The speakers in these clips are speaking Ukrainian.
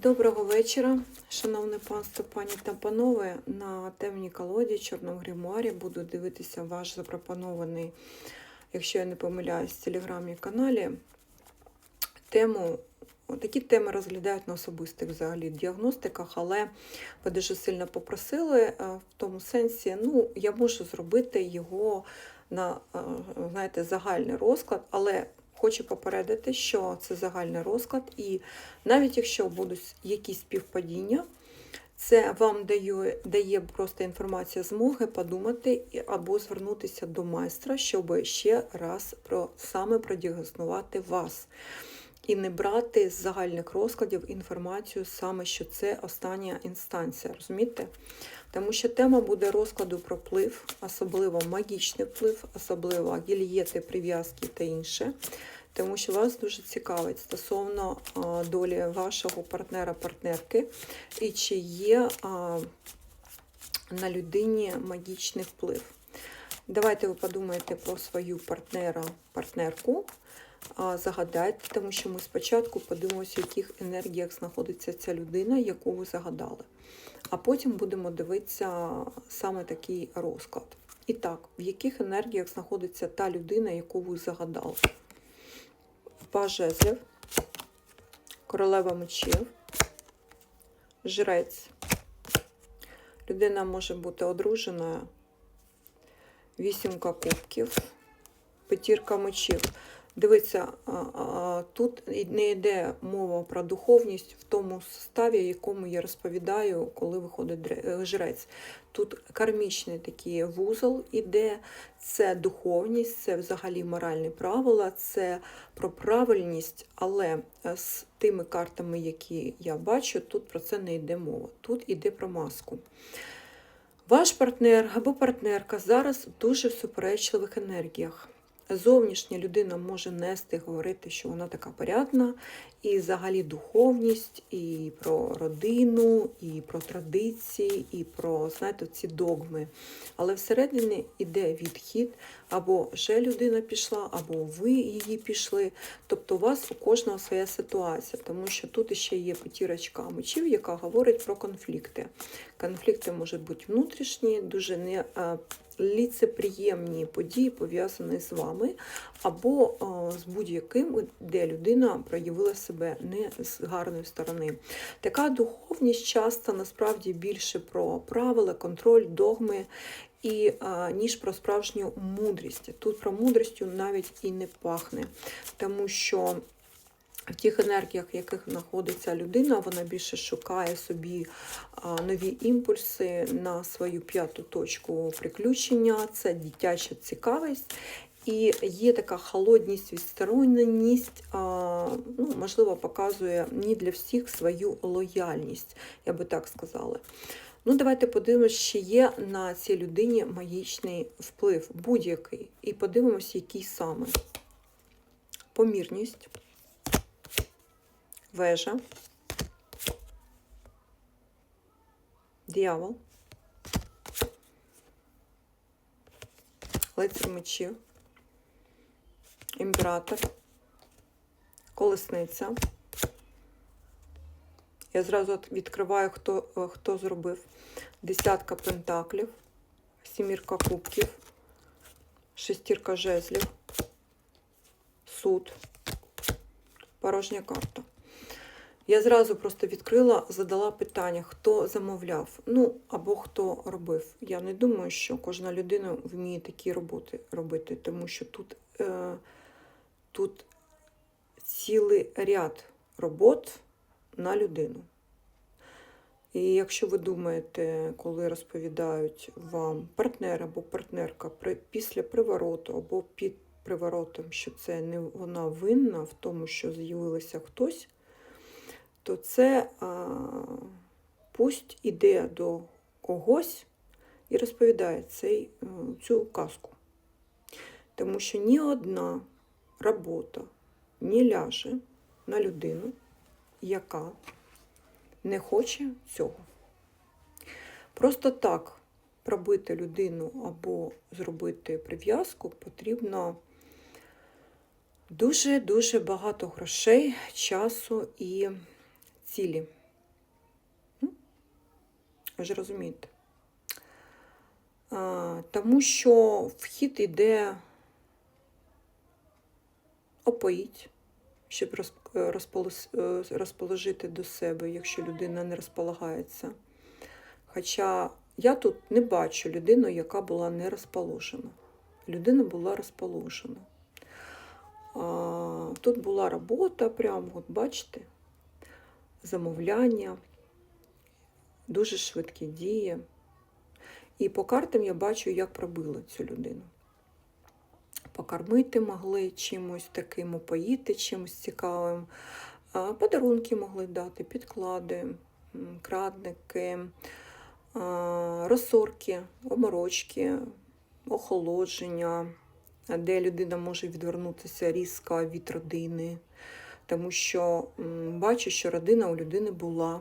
Доброго вечора, шановне панство, пані та панове. На темній колоді Чорному гримуарі буду дивитися ваш запропонований, якщо я не помиляюсь, в телеграмі каналі. Тему, такі теми розглядають на особистих взагалі діагностиках, але ви дуже сильно попросили е, в тому сенсі, ну, я можу зробити його на е, знаєте, загальний розклад, але хочу попередити, що це загальний розклад, і навіть якщо будуть якісь співпадіння, це вам дає, дає просто інформація змоги подумати або звернутися до майстра, щоб ще раз про саме продіагностувати вас. І не брати з загальних розкладів інформацію саме, що це остання інстанція, розумієте? Тому що тема буде розкладу про вплив, особливо магічний вплив, особливо гільєти, прив'язки та інше. Тому що вас дуже цікавить стосовно долі вашого партнера-партнерки, і чи є на людині магічний вплив. Давайте ви подумаєте про свою партнера-партнерку, загадайте, тому що ми спочатку подивимося, в яких енергіях знаходиться ця людина, яку ви загадали. А потім будемо дивитися саме такий розклад. І так, в яких енергіях знаходиться та людина, яку ви загадали? Паж жезлів, королева мечів, жрець. Людина може бути одруженою, вісімка кубків, п'ятірка мечів. Дивіться, тут не йде мова про духовність в тому ставі, якому я розповідаю, коли виходить е, жрець. Тут кармічний такий вузол іде, це духовність, це взагалі моральні правила, це про правильність, але е, з тими картами, які я бачу, тут про це не йде мова. Тут йде про маску. Ваш партнер або партнерка зараз дуже в суперечливих енергіях. Зовнішня людина може нести, говорити, що вона така порядна, і взагалі духовність, і про родину, і про традиції, і про знаєте, ці догми. Але всередині йде відхід, або вже людина пішла, або ви її пішли. Тобто у вас у кожного своя ситуація, тому що тут ще є потірочка мечів, яка говорить про конфлікти. Конфлікти можуть бути внутрішні, дуже не ліцеприємні події пов'язані з вами, або з будь-яким, де людина проявила себе не з гарної сторони. Така духовність часто насправді більше про правила, контроль, догми. І а, ніж про справжню мудрість. Тут про мудрістю навіть і не пахне, тому що в тих енергіях, в яких знаходиться людина, вона більше шукає собі нові імпульси на свою п'яту точку приключення, це дитяча цікавість. І є така холодність, відстороненість, ну, можливо, показує не для всіх свою лояльність, я би так сказала. Ну, давайте подивимось, чи є на цій людині магічний вплив, будь-який. І подивимось, який саме. Помірність вежа, дьявол, лицар мечів, імператор, колесниця. Я зразу відкриваю, хто, е, хто зробив. Десятка пентаклів, сімірка кубків, шестірка жезлів, суд, порожня карта. Я зразу просто відкрила, задала питання, хто замовляв, ну або хто робив. Я не думаю, що кожна людина вміє такі роботи робити, тому що тут, е, тут цілий ряд робот на людину. І якщо ви думаєте, коли розповідають вам партнер або партнерка після привороту або під приворотом, що це не вона винна в тому, що з'явилося хтось, то це а, пусть іде до когось і розповідає цей, е, цю казку. Тому що ні одна робота не ляже на людину, яка не хоче цього. Просто так пробити людину або зробити прив'язку потрібно дуже-дуже багато грошей, часу і цілі. Ви ж розумієте? Тому що вхід іде опоїть, щоб е, розположити до себе, якщо людина не розполагається. Хоча я тут не бачу людину, яка була не розположена. Людина була розположена. Тут була робота, прямо, от бачите, замовляння, дуже швидкі дії. І по картам я бачу, як пробили цю людину. Покормити могли чимось таким, опоїти чимось цікавим, подарунки могли дати, підклади, крадники, розсорки, оморочки, охолодження, де людина може відвернутися різко від родини, тому що бачу, що родина у людини була.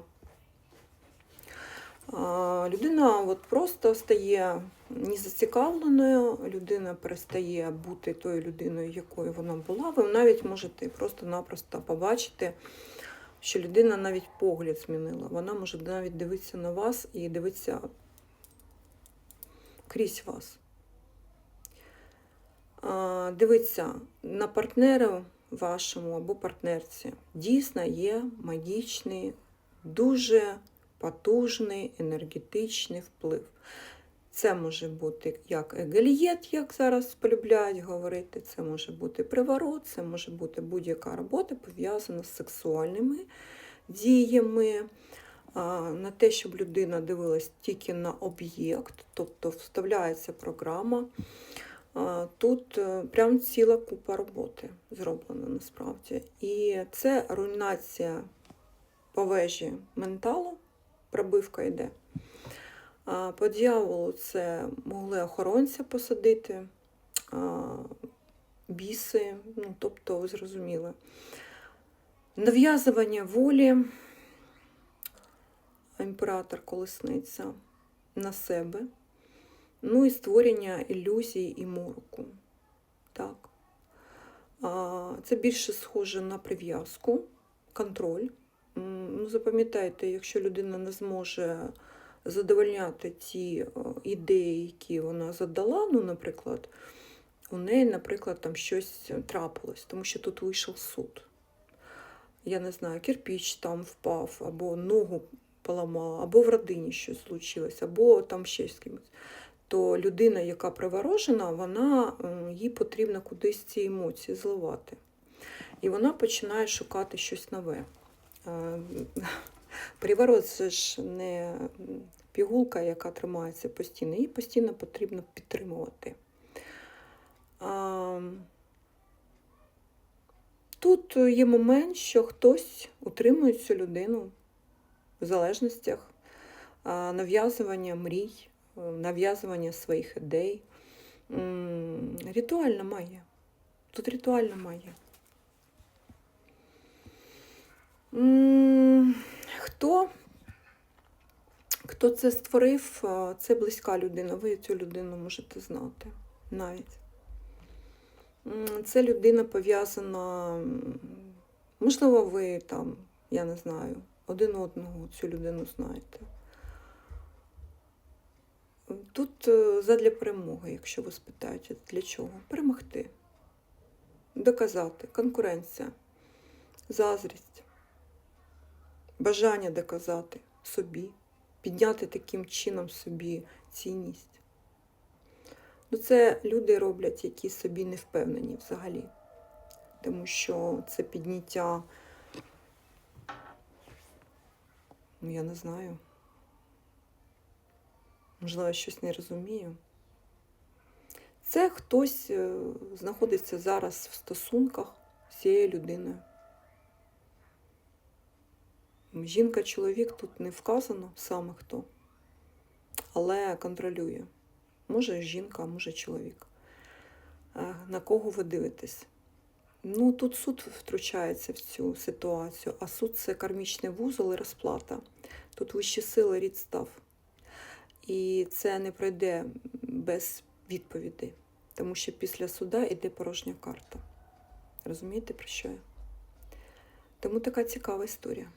Людина от просто стає незацікавленою, людина перестає бути тою людиною, якою вона була. Ви навіть можете просто-напросто побачити, що людина навіть погляд змінила. Вона може навіть дивитися на вас і дивитися крізь вас. Дивиться на партнера вашому або партнерці. Дійсно є магічний, дуже потужний енергетичний вплив. Це може бути як егельєт, як зараз полюбляють говорити, це може бути приворот, це може бути будь-яка робота пов'язана з сексуальними діями, на те, щоб людина дивилась тільки на об'єкт, тобто вставляється програма. Тут е, прям ціла купа роботи зроблена насправді. І це руйнація по вежі менталу, пробивка йде. По дьяволу це могли охоронця посадити, біси, ну, тобто, ви зрозуміли. Нав'язування волі, імператор колесниця на себе, ну і створення ілюзій і мороку. Так. Це більше схоже на прив'язку, контроль. Ну, запам'ятайте, якщо людина не зможе задовольняти ті е, ідеї, які вона задала, ну, наприклад, у неї, наприклад, там щось трапилось, тому що тут вийшов суд. Я не знаю, кирпіч там впав, або ногу поламала, або в родині щось случилось, або там ще з кимось. То людина, яка приворожена, вона, е, їй потрібно кудись ці емоції зливати. І вона починає шукати щось нове. Е, Приворот це ж не пігулка, яка тримається постійно, її постійно потрібно підтримувати. Тут є момент, що хтось утримує цю людину в залежностях, нав'язування мрій, нав'язування своїх ідей. Ритуальна магія. Тут ритуальна магія. Хто? Хто це створив, це близька людина. Ви цю людину можете знати навіть. Це людина пов'язана, можливо, ви там, я не знаю, один одного цю людину знаєте. Тут е, задля перемоги, якщо ви спитаєте, для чого? Перемогти, доказати, конкуренція, заздрість, бажання доказати собі, підняти таким чином собі цінність. Ну, це люди роблять, які собі не впевнені взагалі. Тому що це підняття, ну я не знаю. Можливо, я щось не розумію. Це хтось е, знаходиться зараз в стосунках з цією людиною. Жінка-чоловік тут не вказано саме хто, але контролює. Може жінка, а може чоловік. Е, На кого ви дивитесь? Ну, тут суд втручається в цю ситуацію, а суд це кармічний вузол і розплата. Тут вищі сили рід став. І це не пройде без відповіді, тому що після суда йде порожня карта. Розумієте, про що я? Тому така цікава історія.